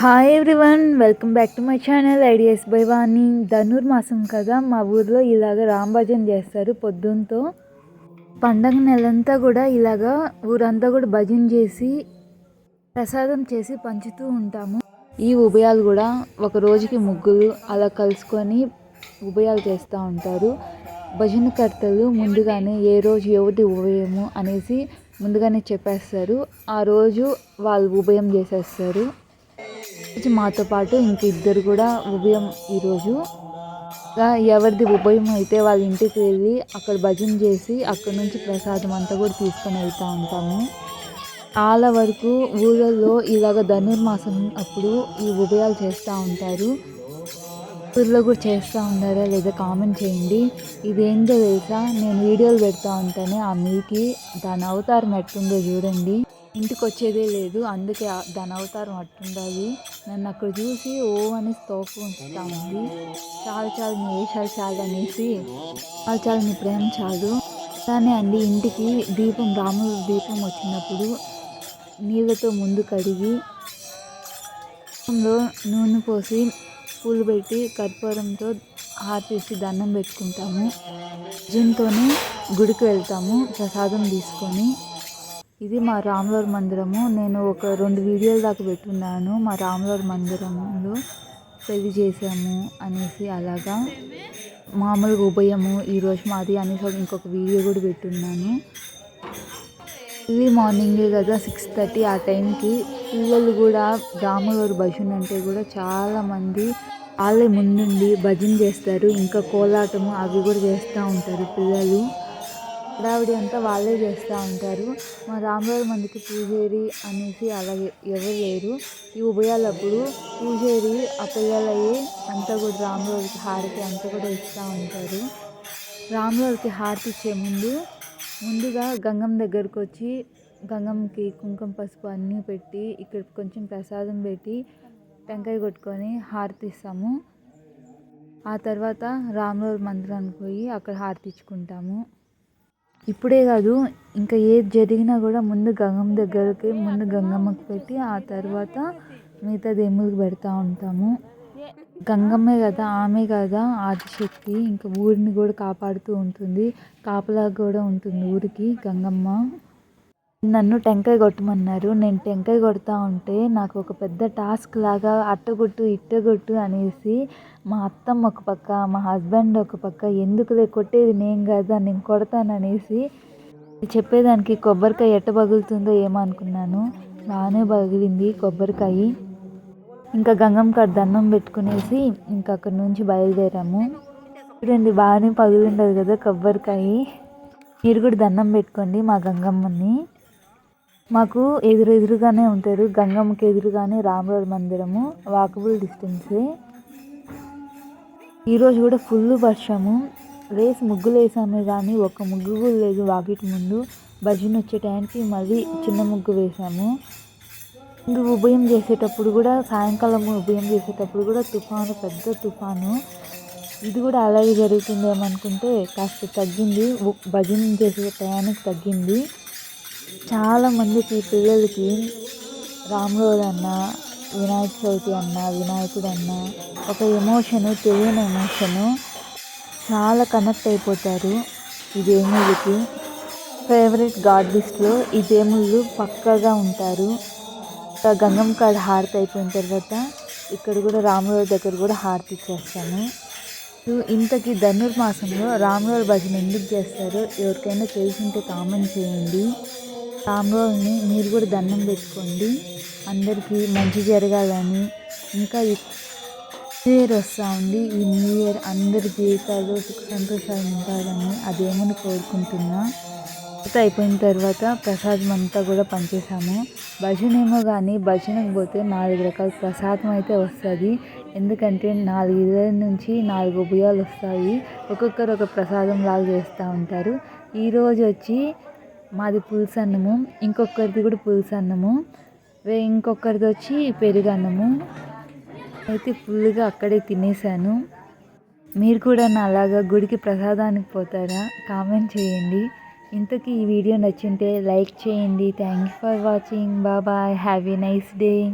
Hi everyone welcome back to my channel ideas by Vani Dhanurmasam కదా మా ఊర్లో ఇలాగ రాంభజన్ చేస్తారు పొద్దున్నతో పండగ నెలంతా కూడా ఇలాగా ఊరంతా కూడా భజన చేసి ప్రసాదం చేసి పంచుతూ ఉంటాము. ఈ ఉభయాలు కూడా ఒక రోజుకి ముగ్గురు అలా కలుసుకొని ఉభయాలు చేస్తూ ఉంటారు. భజనకర్తలు ముందుగానే ఏ రోజు ఎవరిది ఉభయము అనేసి ముందుగానే చెప్పేస్తారు. ఆ రోజు వాళ్ళు ఉభయం చేసేస్తారు. మాతో పాటు ఇంక ఇద్దరు కూడా ఉభయం ఈరోజు. ఎవరిది ఉభయం అయితే వాళ్ళ ఇంటికి వెళ్ళి అక్కడ భజన చేసి అక్కడ నుంచి ప్రసాదం అంతా కూడా తీసుకొని వెళ్తూ ఉంటాము. చాలా వరకు ఊళ్ళల్లో ఇలాగ ధనుర్మాసం అప్పుడు ఈ ఉభయాలు చేస్తూ ఉంటారు. ఊళ్ళో కూడా చేస్తూ ఉన్నారా లేదా కామెంట్ చేయండి. ఇదేందో తెలుసా? నేను వీడియోలు పెడతా ఉంటాను ఆ మీకి దాని అవతారం ఎట్టుందో చూడండి. ఇంటికి వచ్చేదే లేదు. అందుకే దాని అవతారం అట్టుండాలి నన్ను అక్కడ చూసి ఓ అని తోపు ఉంచుతా ఉంది చాలు చాలు నీ వేషాలు చాలు అనేసి చాలు చాలు నీ ప్రేమ చాలు. కానీ అండి ఇంటికి దీపం రాముల దీపం వచ్చినప్పుడు నీళ్ళతో ముందు కడిగి దీపంలో నూనె పోసి పూలు పెట్టి కర్పూరంతో హారతిసి దండం పెట్టుకుంటాము. భజనతోనే గుడికి వెళ్తాము. ప్రసాదం తీసుకొని ఇది మా రాములవారి మందిరము. నేను ఒక రెండు వీడియోలు దాకా పెట్టున్నాను. మా రాములవారి మందిరంలో పెళ్ళి చేసాము అనేసి అలాగా. మామూలుగా ఉభయము ఈరోజు మాది అనేసి ఒక- ఇంకొక వీడియో కూడా పెట్టున్నాను. ఇది మార్నింగ్ కదా సిక్స్ థర్టీ ఆ టైంకి. పిల్లలు కూడా రాములవారి భజన అంటే కూడా చాలామంది వాళ్ళే ముందుండి భజన చేస్తారు. ఇంకా కోలాటము అవి కూడా చేస్తూ ఉంటారు పిల్లలు. హడావిడి అంతా వాళ్ళే చేస్తూ ఉంటారు. మా రాములవారి మందికి పూజేరి అనేసి అలాగే ఎవరు లేరు. ఈ ఉభయాలప్పుడు పూజేరి ఆ అంతా కూడా రాములవారికి హారతి అంతా కూడా ఇస్తూ ఉంటారు. రాములవారికి హారతి ఇచ్చే ముందు ముందుగా గంగం దగ్గరకు వచ్చి గంగంకి కుంకుమ పసుపు అన్నీ పెట్టి ఇక్కడ కొంచెం ప్రసాదం పెట్టి టెంకాయ కొట్టుకొని హారతి ఇస్తాము. ఆ తర్వాత రాములవారి మందిరానికి పోయి అక్కడ హారతి ఇచ్చుకుంటాము. ఇప్పుడే కాదు ఇంకా ఏది జరిగినా కూడా ముందు గంగమ్మ దగ్గరకి ముందు గంగమ్మకి పెట్టి ఆ తర్వాత మిగతా దేవుళ్ళకి పెడతా ఉంటాము. గంగమ్మే కదా ఆమె కదా ఆదిశక్తి. ఇంకా ఊరిని కూడా కాపాడుతూ ఉంటుంది. కాపలా కూడా ఉంటుంది ఊరికి గంగమ్మ. నన్ను టెంకాయ కొట్టమన్నారు. నేను టెంకాయ కొడతా ఉంటే నాకు ఒక పెద్ద టాస్క్ లాగా అట్టగొట్టు ఇట్టగొట్టు అనేసి మా అత్తమ్మ ఒక పక్క మా హస్బెండ్ ఒక పక్క ఎందుకులే కొట్టేది నేను కదా నేను కొడతాను అనేసి చెప్పేదానికి కొబ్బరికాయ ఎట్ట పగులుతుందో ఏమో అనుకున్నాను. బాగానే పగిలింది కొబ్బరికాయ. ఇంకా గంగమ్మ కాడ దండం పెట్టుకునేసి ఇంకా అక్కడి నుంచి బయలుదేరాము. చూడండి బాగానే పగిలిండదు కదా కొబ్బరికాయ. మీరు కూడా దండం పెట్టుకోండి మా గంగమ్మని. మాకు ఎదురు ఎదురుగానే ఉంటారు. గంగమ్మకి ఎదురుగానే రాములవారి మందిరము వాకబుల్ డిస్టెన్సే. ఈరోజు కూడా ఫుల్ వర్షము. రేస్ ముగ్గులు వేసాము కానీ ఒక్క ముగ్గు కూడా లేదు వాకిటి ముందు. భజన వచ్చే టైంకి మళ్ళీ చిన్న ముగ్గు వేసాము. ముందు ఉభయం చేసేటప్పుడు కూడా సాయంకాలం ఉభయం చేసేటప్పుడు కూడా తుఫాను పెద్ద తుఫాను. ఇది కూడా అలాగే జరుగుతుందేమనుకుంటే కాస్త తగ్గింది. భజన చేసే టయానికి తగ్గింది. చాలామందికి పిల్లలకి రాములవారు అన్నా వినాయక చవితి అన్నా వినాయకుడు అన్నా ఒక ఎమోషను తెలియని ఎమోషను చాలా కనెక్ట్ అయిపోతారు ఈ దేవుళ్ళకి ఫేవరెట్ గాడ్ లిస్ట్లో ఈ దేవుళ్ళు పక్కగా ఉంటారు. ఇంకా గంగమ్మ కాడ హారతి అయిపోయిన తర్వాత ఇక్కడ కూడా రాములవారి దగ్గర కూడా హారతి ఇచ్చేస్తాము ఇంతకీ ధనుర్మాసంలో రాములవారి భజన ఎందుకు చేస్తారో ఎవరికైనా తెలిసింటే కామెంట్ చేయండి. రాములవారిని మీరు కూడా దండం పెట్టుకోండి. అందరికీ మంచి జరగాలని. ఇంకా న్యూ ఇయర్ వస్తూ ఉంది. ఈ న్యూ ఇయర్ అందరి జీవితాలు సుఖ సంతోషాలు ఉంటాయని అదేమని కోరుకుంటున్నా. పూజ అయిపోయిన తర్వాత ప్రసాదం అంతా కూడా పంచేసాము భజన ఏమో కానీ భజనకు పోతే నాలుగు రకాల ప్రసాదం అయితే వస్తుంది. ఎందుకంటే నాలుగు ఇళ్ళ నుంచి నాలుగు ఉభయాలు వస్తాయి. ఒక్కొక్కరు ఒక ప్రసాదం లాగా చేస్తూ ఉంటారు. ఈరోజు వచ్చి మాది పులుసు అన్నము ఇంకొకరిది కూడా పులుసు అన్నము. ఇంకొకరిది వచ్చి పెరుగు అన్నము. అయితే ఫుల్గా అక్కడే తినేసాను. మీరు కూడా నా అలాగా గుడికి ప్రసాదానికి పోతారా? కామెంట్ చేయండి. ఇంతకీ ఈ వీడియో నచ్చింటే లైక్ చేయండి. Thank you for watching. బాబాయ్ హ్యావ్ ఏ నైస్ డే.